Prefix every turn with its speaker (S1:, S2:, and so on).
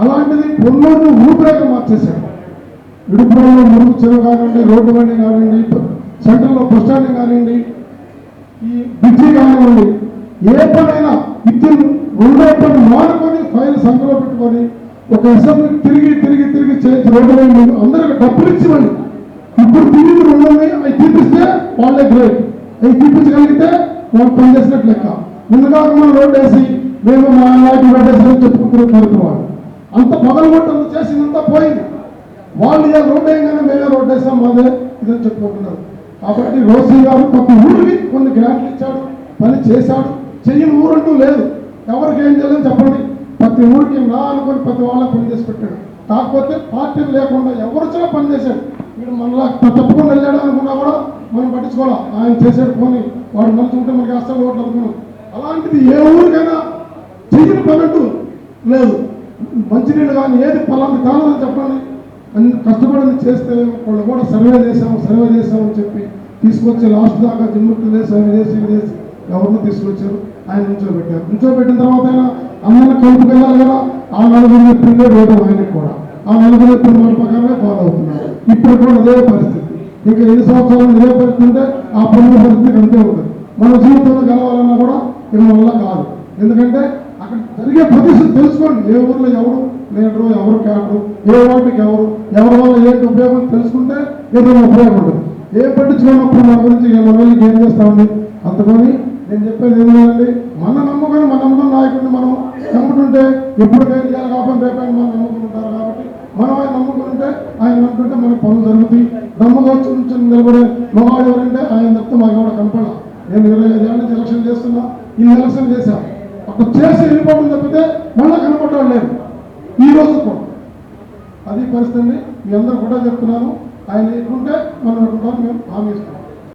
S1: అలాంటిది పొన్నూరును రూపురేఖ మార్చేశాడు. విడుపురంలో మురుగు చెరువు కానివ్వండి రోడ్డు బండి కానివ్వండి సెంటర్లో బస్ స్టాండ్ కానివ్వండి ఈ బ్రిడ్జి కానివ్వండి ఏ పనైనా విద్యుత్ రెండో పని మానుకొని ఫైల్ సంఖ్యలో పెట్టుకొని ఒక అసెంబ్లీ తిరిగి తిరిగి తిరిగి చేసి రోడ్డు మీద అందరికి డబ్బులు ఇచ్చివ్వండి. ఇప్పుడు తిరిగి రెండు అవి తీపిస్తే వాళ్ళే గ్రేట్ అవి తీపించగలిగితే వాళ్ళు పనిచేసినట్లు లెక్క. ముందుగా మనం రోడ్డు వేసి మేము మా నాయకులు పెట్టేసి చెప్పుకుంటున్న కోరుతున్నారు అంత పగలగొట్టంత చేసిందంతా పోయింది. వాళ్ళు ఇలా రోడ్డు వేయగానే మేమే రోడ్డు వేసాం మాదే ఇదని చెప్పుకుంటున్నారు. కాబట్టి రోసీ గారు ప్రతి ఊరికి కొన్ని గ్రాంట్లు ఇచ్చాడు పని చేశాడు. చెయ్యని ఊరంటూ లేదు. ఎవరికి ఏం చేయాలని చెప్పండి. ప్రతి ఊరికి నా అనుకొని ప్రతి వాళ్ళకి పని చేసి పెట్టాడు. కాకపోతే పార్టీలు లేకుండా ఎవరు వచ్చినా పని చేశాడు. వీడు మనలా తప్పకుండా వెళ్ళాడు అనుకున్నా కూడా మనం పట్టించుకోవాలి? ఆయన చేశాడు పోని వాడు నలుచుకుంటే ఉంటే మనకి అస్సలు ఓట్లు అనుకున్నాం అలాంటిది ఏ ఊరికైనా చెయ్యని పని లేదు. మంచినీళ్ళు కానీ ఏది పలాంటి కావాలని చెప్పండి అన్ని కష్టపడి చేస్తే వాళ్ళు కూడా సర్వే చేసాము సర్వే చేసామని చెప్పి తీసుకొచ్చి లాస్ట్ దాకా జిమ్ముట్లు సర్వే చేసి వేసి చేసి ఎవరిని తీసుకొచ్చారు? ఆయన నిల్చోబెట్టారు నిల్చోబెట్టిన తర్వాత ఆయన అందరిని కలుపుకు వెళ్ళాలి కదా ఆ నలుగురు చెప్పిందే రోడ్డు ఆయనకి కూడా. ఆ నలుగురు చెప్పిన మాట ప్రకారమే ఫాలో అవుతున్నారు. ఇప్పుడు కూడా అదే పరిస్థితి. ఇంకా ఎన్ని సంవత్సరాలు ఇదే పరిస్థితి ఉంటే ఆ పనుల పరిస్థితి అంతే ఉంటుంది. మన జీవితంలో గెలవాలన్నా కూడా ఇవ్వడం వల్ల కాదు. ఎందుకంటే అక్కడ జరిగే పరిస్థితి తెలుసుకోండి ఏ ఊర్లో ఎవరు లీడరు ఎవరు కాదు ఏ వాటికి ఎవరు ఎవరి వల్ల ఏంటి ఉపయోగం తెలుసుకుంటే ఏదైనా ఉపయోగం ఉంటుంది. ఏ పట్టించుకున్నప్పుడు మన గురించి మన వెళ్ళి ఏం చేస్తామండి అందుకని నేను చెప్పేది ఏం లేదండి మన నమ్ముకొని మన నమ్ముకున్న నాయకుడిని మనం నమ్ముకుంటే ఎప్పుడు ఎప్పటికైనా ఇవాళ కాకుండా రేపైనా మనం నమ్ముకుంటారు కాబట్టి మనం ఆయన నమ్ముకుంటే ఆయన నమ్ముకుంటే మనకి పనులు జరుగుతాయి. నమ్మకం నుంచి నిలబడే మగవాడు ఎవరంటే ఆయన తప్పితే మాకు ఎవరు కనపడాలి. నేను ఇరవై ఐదేళ్ళ నుంచి ఎలక్షన్ చేస్తున్నా ఈ ఎలక్షన్ చేశాను అప్పుడు చేసి వెళ్ళిపోవడం తప్పితే మళ్ళీ కనపడడం లేదు. ఈ రోజు కూడా. అది పరిస్థితి మీ అందరూ కూడా చెప్తున్నాను. ఆయన ఎట్లుంటే మనం ఎట్లుంటాం మేము హామీ ఇస్తాం